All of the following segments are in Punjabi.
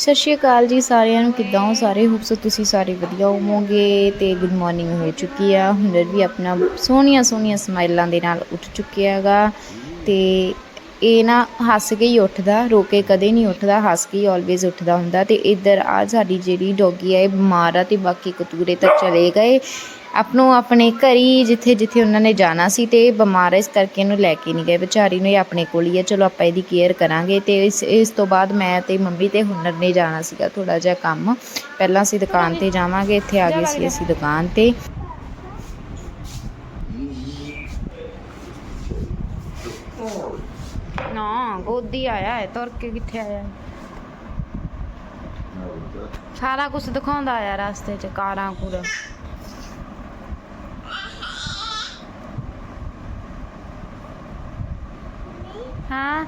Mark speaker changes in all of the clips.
Speaker 1: ਸਤਿ ਸ਼੍ਰੀ ਅਕਾਲ ਜੀ ਸਾਰਿਆਂ ਨੂੰ, ਕਿੱਦਾਂ ਹੋ ਸਾਰੇ? ਹੋਪ ਤੁਸੀਂ ਸਾਰੇ ਵਧੀਆ ਹੋਵੋਗੇ ਤੇ ਗੁੱਡ ਮਾਰਨਿੰਗ ਹੋ ਚੁੱਕੀ ਆ। ਹੁਨਰ ਵੀ ਆਪਣਾ ਸੋਹਣੀਆਂ ਸੋਹਣੀਆਂ ਸਮਾਈਲਾਂ ਦੇ ਨਾਲ ਉੱਠ ਚੁੱਕਿਆ ਹੈਗਾ ਤੇ ਇਹ ਨਾ ਹੱਸ ਕੇ ਹੀ ਉੱਠਦਾ, ਰੋ ਕੇ ਕਦੇ ਨਹੀਂ ਉੱਠਦਾ, ਹੱਸ ਕੇ ਹੀ ਆਲਵੇਜ਼ ਉੱਠਦਾ ਹੁੰਦਾ ਤੇ ਇੱਧਰ ਆ ਸਾਡੀ ਜਿਹੜੀ ਡੋਗੀ ਆ, ਇਹ ਬਿਮਾਰ ਆ ਤੇ ਬਾਕੀ ਕਤੂਰੇ ਤਾਂ ਚਲੇ ਗਏ। ਆਪਣੋ ਆਪਣੇ ਘਰੀ ਜਿੱਥੇ ਜਿੱਥੇ ਉਹਨਾਂ ਨੇ ਜਾਣਾ ਸੀ ਤੇ ਬਿਮਾਰ ਇਸ ਕਰਕੇ ਇਹਨੂੰ ਲੈ ਕੇ ਨਹੀਂ ਗਏ। ਵਿਚਾਰੀ ਨੂੰ ਇਹ ਆਪਣੇ ਕੋਲ ਹੀ ਹੈ ਚਲੋ ਆਪਾਂ ਇਹਦੀ ਕੇਅਰ ਕਰਾਂਗੇ ਤੇ ਇਸ ਇਸ ਤੋਂ ਬਾਅਦ ਮੈਂ ਤੇ ਮੰਮੀ ਤੇ ਹੁਨਰ ਨੇ ਜਾਣਾ ਸੀਗਾ ਥੋੜਾ ਜਿਹਾ ਕੰਮ। ਪਹਿਲਾਂ ਅਸੀਂ ਦੁਕਾਨ ਤੇ ਜਾਵਾਂਗੇ। ਇੱਥੇ ਆ ਗਏ ਸੀ ਅਸੀਂ ਦੁਕਾਨ ਤੇ। ਨਾ, ਗੋਦੀ ਆਇਆ ਹੈ, ਤੁਰ ਕੇ ਕਿੱਥੇ ਆਇਆ ਸਾਰਾ ਕੁਝ ਦਿਖਾਉਂਦਾ ਆਇਆ ਰਸਤੇ 'ਚ, ਕਾਰਾਂ ਕੂਰਾਂ। ਹਾਂ।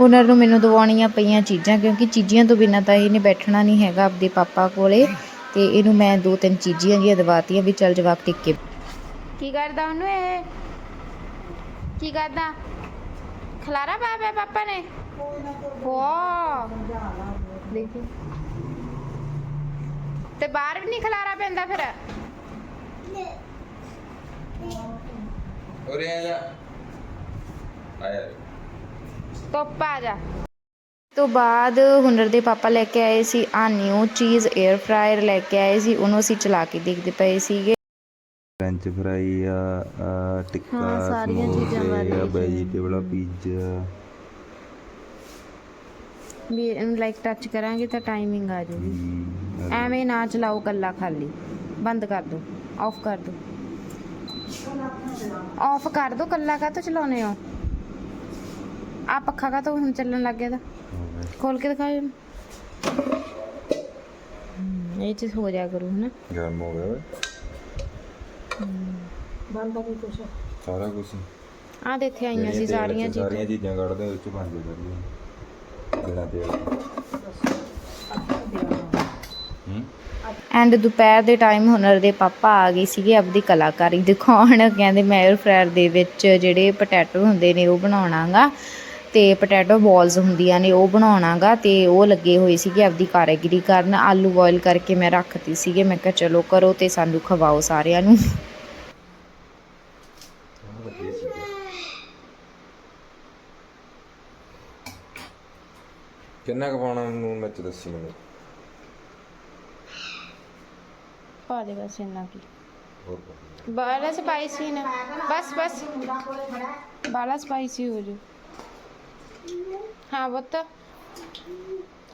Speaker 1: ਹੁਨਰ ਨੂੰ ਮੈਨੂੰ ਦਵਾਉਣੀਆਂ ਪਈਆਂ ਚੀਜ਼ਾਂ ਕਿਉਂਕਿ ਚੀਜ਼ੀਆਂ ਤੋਂ ਬਿਨਾਂ ਤਾਂ ਇਹਨੇ ਬੈਠਣਾ ਨਹੀਂ ਹੈਗਾ ਆਪਦੇ ਪਾਪਾ ਕੋਲੇ। ਤੇ ਇਹਨੂੰ ਮੈਂ ਦੋ ਤਿੰਨ ਚੀਜ਼ੀਆਂ ਜਿਹੀਆਂ ਦਵਾਤੀਆਂ ਵੀ ਚੱਲ ਜਵਾਕ ਟਿਕ ਕੇ। ਕੀ ਕਰਦਾ ਉਹਨੂੰ ਇਹ? ਕੀ ਕਰਦਾ? ਖਲਾਰਾ ਪਾਇਆ ਪਿਆ ਪਾਪਾ ਨੇ? ਵਾਹ। ਦੇਖੋ। ਤੇ ਬਾਹਰ ਵੀ ਨਹੀਂ ਖਲਾਰਾ ਪੈਂਦਾ ਫਿਰ?
Speaker 2: ਉਰੇ ਆ ਜਾ।
Speaker 1: ਆ ਜਾ। ਤੋਂ ਬਾਅਦ ਹੁਨਰ ਦੇ ਪਾਪਾ ਲੈ ਕੇ ਆਏ ਸੀ ਆ ਨਿਊ ਚੀਜ਼ 에ਅਰ ਫਰਾਇਰ ਲੈ ਕੇ ਆਏ ਸੀ ਉਹਨੂੰ ਅਸੀਂ ਚਲਾ ਕੇ ਦੇਖਦੇ ਪਏ ਸੀਗੇ।
Speaker 2: ਫ੍ਰੈਂਚ ਫਰਾਈ ਆ ਆ ਟਿੱਕਾ
Speaker 1: ਹਾਂ, ਸਾਰੀਆਂ ਚੀਜ਼ਾਂ
Speaker 2: ਸਮੋਸੇ ਆ ਵੈਜੀਟੇਬਲ ਆ ਪੀਜ਼ਾ
Speaker 1: ਵੀ ਇਹਨੂੰ ਲਾਈਕ ਟੱਚ ਕਰਾਂਗੇ ਤਾਂ ਟਾਈਮਿੰਗ ਆ ਜਾਊਗੀ। ਐਵੇਂ ਨਾ ਚਲਾਓ ਕੱਲਾ ਖਾਲੀ। ਬੰਦ ਕਰ ਦੋ ਆਫ ਕਰ ਦੋ। ਆਫ ਕਰ ਦੋ ਕੱਲਾ ਕਾ ਤੋਂ ਚਲਾਉਨੇ ਹੋ? ਆ ਪੱਖਾ ਕਾ ਤੋਂ ਹੁਣ ਚੱਲਣ ਲੱਗ ਗਿਆ ਦਾ ਖੋਲ ਕੇ ਦਿਖਾਓ ਇਹਨੂੰ। ਇਹ ਚੀਜ਼ ਹੋ ਜਾ ਕਰੂ ਹਨਾ?
Speaker 2: ਗਰਮ ਹੋ ਗਿਆ ਓਏ। ਸਾਰਾ ਕੁਝ
Speaker 1: ਆ ਦੇ ਇੱਥੇ ਆਈਆਂ ਸੀ ਸਾਰੀਆਂ ਚੀਜ਼ਾਂ।
Speaker 2: ਸਾਰੀਆਂ ਚੀਜ਼ਾਂ ਕੱਢਦੇ ਵਿੱਚ ਬੰਦ ਕਰ ਲਈ ਬਿਨਾ ਤੇਲ ਹੂੰ?
Speaker 1: ਐਂਡ ਦੁਪਹਿਰ ਦੇ ਟਾਈਮ ਹੁਨਰ ਦੇ ਪਾਪਾ ਆ ਗਏ ਸੀਗੇ ਆਪਦੀ ਕਲਾਕਾਰੀ ਦਿਖਾਉਣ। ਕਹਿੰਦੇ ਮੈਂ 에ਅਰ ਫਰਾਇਰ ਦੇ ਵਿੱਚ ਜਿਹੜੇ ਪੋਟੈਟੋ ਹੁੰਦੇ ਨੇ ਉਹ ਬਣਾਉਣਾਗਾ ਤੇ ਪੋਟੈਟੋ ਬਾਲਸ ਹੁੰਦੀਆਂ ਨੇ ਉਹ ਬਣਾਉਣਾਗਾ ਤੇ ਉਹ ਲੱਗੇ ਹੋਏ ਸੀਗੇ ਆਪਦੀ ਕਾਰੀਗਰੀ ਕਰਨ। ਆਲੂ ਬੋਇਲ ਕਰਕੇ ਮੈਂ ਰੱਖਤੀ ਸੀਗੇ ਮੈਂ ਕਿਹਾ ਚਲੋ ਕਰੋ ਤੇ ਸਾਨੂੰ ਖਵਾਓ ਸਾਰਿਆਂ ਨੂੰ।
Speaker 2: ਕਿੰਨਾ ਕੁ ਪਾਉਣਾ ਨੂੰ ਵਿੱਚ ਦੱਸੀ ਮੈਨੂੰ?
Speaker 1: ਪਾ ਦੇ ਬਸ ਇੰਨਾ ਕੀ
Speaker 2: ਹੋਰ।
Speaker 1: ਬਾਲਾ ਸਪਾਈਸੀ ਨਾ ਬਸ ਬਸ। ਬਾਲਾ ਸਪਾਈਸੀ ਹੋ ਜੂ ਹਾਂ ਬੱਤ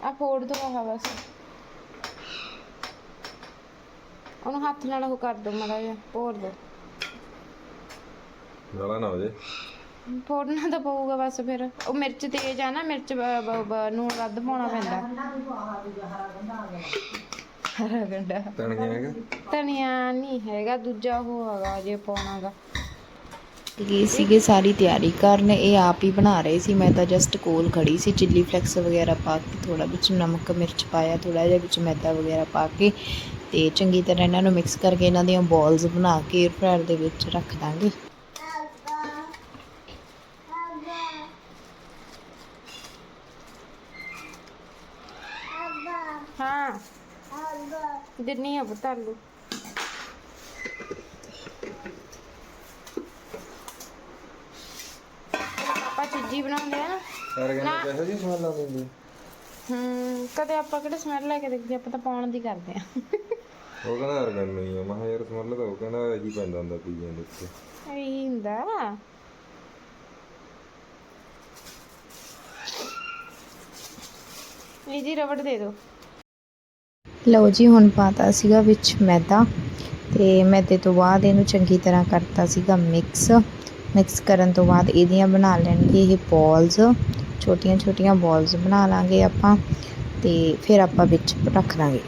Speaker 1: ਆ ਫੋੜ ਦੋ ਆਹ ਬਸ। ਉਹਨੂੰ ਹੱਥ ਨਾਲ ਉਹ ਕਰ ਦੋ ਮਾੜਾ ਜਿਹਾ ਫੋੜ ਦੋ।
Speaker 2: ਗਾਲਾ ਨਾ ਹੋ ਜੇ
Speaker 1: ਫੋੜਨਾ ਤਾਂ ਪਊਗਾ ਬਸ ਫਿਰ। ਉਹ ਮਿਰਚ ਤੇਜ਼ ਆ ਨਾ ਮਿਰਚ ਨੂਣ ਵੱਧ ਪਾਉਣਾ ਪੈਂਦਾ। ਹਰਾ ਗੰਡਾ।
Speaker 2: ਤਣੀਆਂ ਹੈਗਾ
Speaker 1: ਧਨੀਆ ਨਹੀਂ ਹੈਗਾ ਦੂਜਾ ਉਹ ਹੈਗਾ ਜੇ ਪਾਉਣਾਗਾ। ਗਏ ਸੀਗੇ, ਸਾਰੀ ਤਿਆਰੀ ਕਰਨ। ਇਹ ਆਪ ਹੀ ਬਣਾ ਰਹੇ ਸੀ। ਮੈਂ ਤਾਂ ਜਸਟ ਕੋਲ ਖੜੀ ਸੀ। ਚਿੱਲੀ ਫਲੈਕਸ ਵਗੈਰਾ ਪਾ ਕੇ ਥੋੜਾ ਵਿੱਚ ਨਮਕ, ਮਿਰਚ ਪਾਇਆ ਥੋੜਾ ਜਿਹਾ ਵਿੱਚ ਮੈਦਾ ਵਗੈਰਾ ਪਾ ਕੇ। ਤੇ ਚੰਗੀ ਤਰ੍ਹਾਂ ਇਹਨਾਂ ਨੂੰ ਮਿਕਸ ਕਰਕੇ ਇਹਨਾਂ ਦੀਆਂ ਬਾਲਸ ਬਣਾ ਕੇ 에ਅਰ ਫਰਾਇਰ ਦੇ ਵਿੱਚ ਰੱਖ ਦਾਂਗੇ। ਹਾਂ। ਦਿੰਨੀ ਆ ਪੁੱਤ ਚੀਜ਼ੀ ਬਣਾਉਂਦੇ ਆ।
Speaker 2: ਕਹਿੰਦੇ ਕਿਹੋ ਜਿਹੀ ਸਮੈਲ ਆਉਂਦੀ ਹੁੰਦੀ?
Speaker 1: ਹੂੰ ਕਦੇ ਆਪਾਂ ਕਿਹੜੇ ਸਮੈਲ ਲੈ ਕੇ ਦੇਖਦੇ ਆਪਾਂ ਤਾਂ ਪਾਉਣ ਦੀ ਕਰਦੇ ਆ।
Speaker 2: ਉਹ ਕਹਿੰਦਾ ਯਾਰ ਗੱਲ ਨਹੀਂ ਆ। ਮੈਂ ਕਿਹਾ ਯਾਰ ਸਮੈਲ ਤਾਂ ਉਹ ਕਹਿੰਦਾ ਜੀ ਪੈਂਦਾ ਹੁੰਦਾ ਪੀਜ਼ੇ ਦੇ ਉੱਤੇ
Speaker 1: ਇਹੀ ਹੁੰਦਾ। ਇਹ ਜੀ ਰਬੜ ਦੇ ਦਿਓ ਲਓ ਜੀ ਹੁਣ ਪਾਤਾ ਸੀਗਾ ਵਿੱਚ ਮੈਦਾ। ਤੇ ਮੈਦੇ ਤੋਂ ਬਾਅਦ ਇਹਨੂੰ ਚੰਗੀ ਤਰ੍ਹਾਂ ਕਰਤਾ ਸੀਗਾ ਮਿਕਸ ਮਿਕਸ ਕਰਨ ਤੋਂ ਬਾਅਦ ਇਹਦੀਆਂ ਬਣਾ ਲੈਣਗੇ ਇਹ ਬਾਲਸ ਛੋਟੀਆਂ ਛੋਟੀਆਂ ਬਾਲਸ ਬਣਾ ਲਾਂਗੇ ਆਪਾਂ ਤੇ ਫਿਰ ਆਪਾਂ ਵਿੱਚ ਰੱਖ ਦਾਂਗੇ।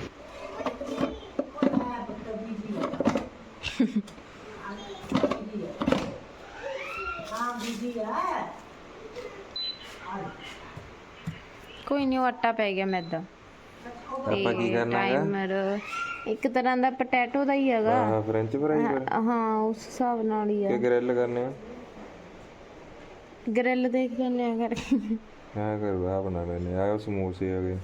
Speaker 1: ਕੋਈ ਨਹੀਂ ਉਹ ਆਟਾ ਪੈ ਗਿਆ ਮੈਦਾ।
Speaker 2: ਆਪਾਂ ਕੀ ਕਰਨਾ ਹੈਗਾ?
Speaker 1: ਟਾਈਮਰ ਇੱਕ ਤਰ੍ਹਾਂ ਦਾ ਪੋਟੈਟੋ ਦਾ ਹੀ ਹੈਗਾ।
Speaker 2: ਹਾਂ ਫ੍ਰੈਂਚ ਫਰਾਈ
Speaker 1: ਹਾਂ ਉਸ ਹਿਸਾਬ ਨਾਲ ਹੀ ਆ।
Speaker 2: ਕਿ ਗ੍ਰਿਲ ਕਰਨੇ ਆ?
Speaker 1: ਲੈਂਦੇ ਆ ਕਰਕੇ
Speaker 2: ਆ ਕਰ। ਆ ਬਣਾ ਲੈਨੇ ਆ ਸਮੋਸੇ ਆ ਗਏ।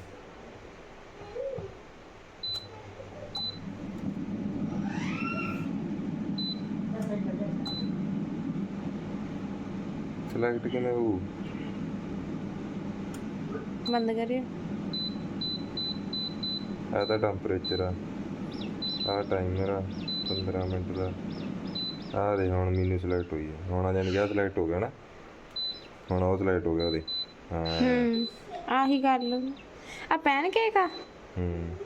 Speaker 2: ਸਿਲੈਕਟ ਕਿਵੇਂ ਹੋਊ?
Speaker 3: ਬੰਦ ਕਰਿਓ।
Speaker 2: ਆ ਤਾਂ ਟੈਂਪਰੇਚਰ ਆ। ਆ ਟਾਈਮਰ ਆ 15 ਮਿੰਟ ਦਾ। ਆ ਦੇ ਹੁਣ ਮੈਨੂੰ ਸਿਲੈਕਟ ਹੋਈ ਹੈ ਹੁਣ ਆ ਜਾਣ ਗਿਆ ਸਿਲੈਕਟ ਹੋ ਗਿਆ ਨਾ। ਹੁਣ ਉਹ ਸਿਲੈਕਟ ਹੋ ਗਿਆ ਉਹਦੇ। ਹਾਂ।
Speaker 3: ਹੂੰ ਆਹੀ ਕਰ ਲਓ ਆ ਪੈਨ ਕੇਕ ਆ?
Speaker 2: ਹੂੰ।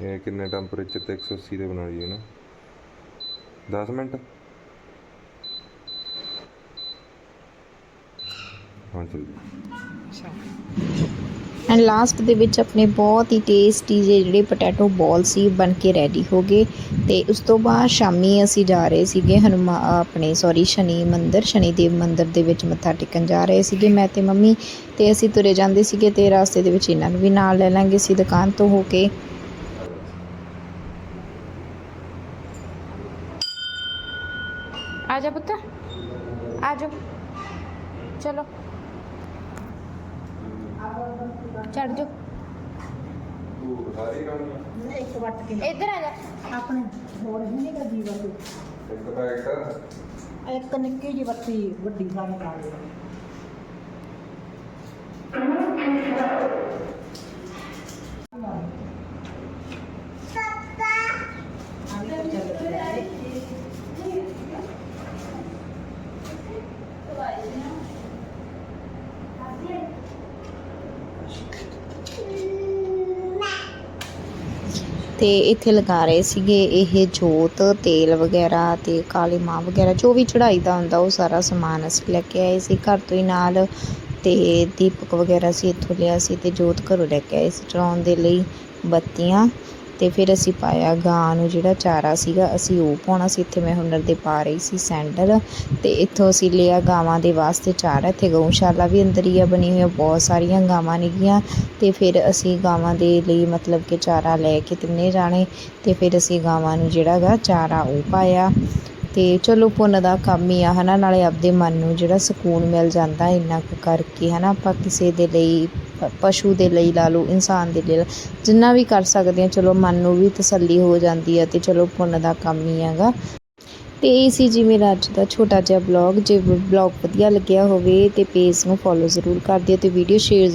Speaker 2: ਇਹ ਕਿੰਨੇ ਟੈਂਪਰੇਚਰ ਤੇ 180 ਤੇ ਬਣਾਈ ਹੈ ਨਾ। 10 ਮਿੰਟ। ਹਾਂ ਚਲ।
Speaker 1: ਐਂਡ ਲਾਸਟ ਦੇ ਵਿੱਚ ਆਪਣੇ ਬਹੁਤ ਹੀ ਟੇਸਟੀ ਜਿਹੇ ਜਿਹੜੇ ਪੋਟੈਟੋ ਬਾਲ ਸੀ ਬਣ ਕੇ ਰੈਡੀ ਹੋ ਗਏ। ਤੇ ਉਸ ਤੋਂ ਬਾਅਦ ਸ਼ਾਮੀ ਅਸੀਂ ਜਾ ਰਹੇ ਸੀਗੇ ਹਨੂਮਾ ਆਪਣੇ ਸੌਰੀ ਸ਼ਨੀ ਮੰਦਿਰ ਸ਼ਨੀ ਦੇਵ ਮੰਦਿਰ ਦੇ ਵਿੱਚ ਮੱਥਾ ਟੇਕਣ ਜਾ ਰਹੇ ਸੀਗੇ ਮੈਂ ਤੇ ਮੰਮੀ। ਤੇ ਅਸੀਂ ਤੁਰੇ ਜਾਂਦੇ ਸੀਗੇ ਤੇ ਰਸਤੇ ਦੇ ਵਿੱਚ ਇਹਨਾਂ ਨੂੰ ਵੀ ਨਾਲ ਲੈ ਲਾਂਗੇ ਅਸੀਂ ਦੁਕਾਨ ਤੋਂ ਹੋ ਕੇ।
Speaker 3: ਆ ਜਾ ਪੁੱਤ। ਆ ਜਾ। ਚਲੋ। ਚੜ ਜਾ
Speaker 2: ਸਾਰੀ ਖਾਣੀ
Speaker 4: ਇੱਕ ਵੱਟ ਕੇ
Speaker 3: ਇੱਧਰ ਆ ਜਾ।
Speaker 4: ਆਪਣੇ ਹੋਰ ਨਹੀਂ ਜੀਵਾ ਕੋਈ
Speaker 2: ਇੱਕ ਪੈਕਟ
Speaker 4: ਇੱਕ ਨਿੱਕੀ ਜਿਹੀ ਵੱਟੀ ਵੱਡੀ ਸਾਰੀ ਖਾ ਲਈ
Speaker 1: ਤੇ ਇੱਥੇ ਲਗਾ ਰਹੇ ਸੀਗੇ ਇਹ ਜੋਤ, ਤੇਲ ਵਗੈਰਾ ਤੇ ਕਾਲੀ ਮਾਂ ਵਗੈਰਾ, ਜੋ ਵੀ ਚੜਾਈ ਦਾ ਹੁੰਦਾ ਉਹ ਸਾਰਾ ਸਮਾਨ ਅਸੀਂ ਲੈ ਕੇ ਆਏ ਸੀ। ਘਰ ਤੋਂ ਹੀ ਨਾਲ ਤੇ ਦੀਪਕ ਵਗੈਰਾ ਸੀ ਇੱਥੋਂ ਲਿਆ ਸੀ ਤੇ ਜੋਤ ਘਰੋਂ ਲੈ ਕੇ ਆਏ ਸੀ ਚੜਾਉਣ ਦੇ ਲਈ ਬੱਤੀਆਂ। ਤੇ ਫਿਰ ਅਸੀਂ ਪਾਇਆ ਗਾਂ ਨੂੰ ਜਿਹੜਾ ਚਾਰਾ ਸੀਗਾ, ਅਸੀਂ ਉਹ ਪਾਉਣਾ ਸੀ। ਇੱਥੇ ਮੈਂ ਹੁਨਰ ਦੇ ਪਾ ਰਹੀ ਸੀ ਸੈਂਡਲ ਤੇ ਇੱਥੋਂ ਅਸੀਂ ਲਿਆ ਗਾਵਾਂ ਦੇ ਵਾਸਤੇ ਚਾਰਾ। ਇੱਥੇ ਗਊਸ਼ਾਲਾ ਵੀ ਅੰਦਰ ਹੀ ਆ, ਬਣੀ ਹੋਈ ਆ, ਬਹੁਤ ਸਾਰੀਆਂ ਗਾਵਾਂ ਨੇਗੀਆਂ ਤੇ ਫਿਰ ਅਸੀਂ ਗਾਵਾਂ ਦੇ ਲਈ ਮਤਲਬ ਕਿ ਚਾਰਾ ਲੈ ਕੇ ਤਿੰਨੇ ਜਾਣੇ ਤੇ ਫਿਰ ਅਸੀਂ ਗਾਵਾਂ ਨੂੰ ਜਿਹੜਾ ਗਾ ਚਾਰਾ ਉਹ ਪਾਇਆ। ਤੇ ਚਲੋ ਪੁੰਨ ਦਾ ਕੰਮ ਹੀ ਆ, ਹਨਾ? ਨਾਲੇ ਆਪਦੇ ਮਨ ਨੂੰ ਜਿਹੜਾ ਸਕੂਨ ਮਿਲ ਜਾਂਦਾ ਇੰਨਾ ਕੁ ਕਰਕੇ, ਹਨਾ? ਆਪਾਂ ਕਿਸੇ ਦੇ ਲਈ ਪਸ਼ੂ ਦੇ ਲਈ ਲਾ ਲਓ, ਇਨਸਾਨ ਦੇ ਲਈ ਲਾ- ਜਿੰਨਾ ਵੀ ਕਰ ਸਕਦੇ ਆ, ਚਲੋ ਮਨ ਨੂੰ ਵੀ ਤਸੱਲੀ ਹੋ ਜਾਂਦੀ ਆ ਤੇ ਚਲੋ ਪੁੰਨ ਦਾ ਕੰਮ ਹੀ ਹੈਗਾ। ਤੇ ਇਹ ਸੀ ਜੀ ਮੇਰਾ ਅੱਜ ਦਾ ਛੋਟਾ ਜਿਹਾ ਬਲੌਗ ਜੇ ਬਲੌਗ ਵਧੀਆ ਲੱਗਿਆ ਹੋਵੇ ਤੇ ਪੇਜ ਨੂੰ ਫੋਲੋ ਜ਼ਰੂਰ ਕਰ ਦਿਓ ਤੇ ਵੀਡੀਓ ਸ਼ੇਅਰ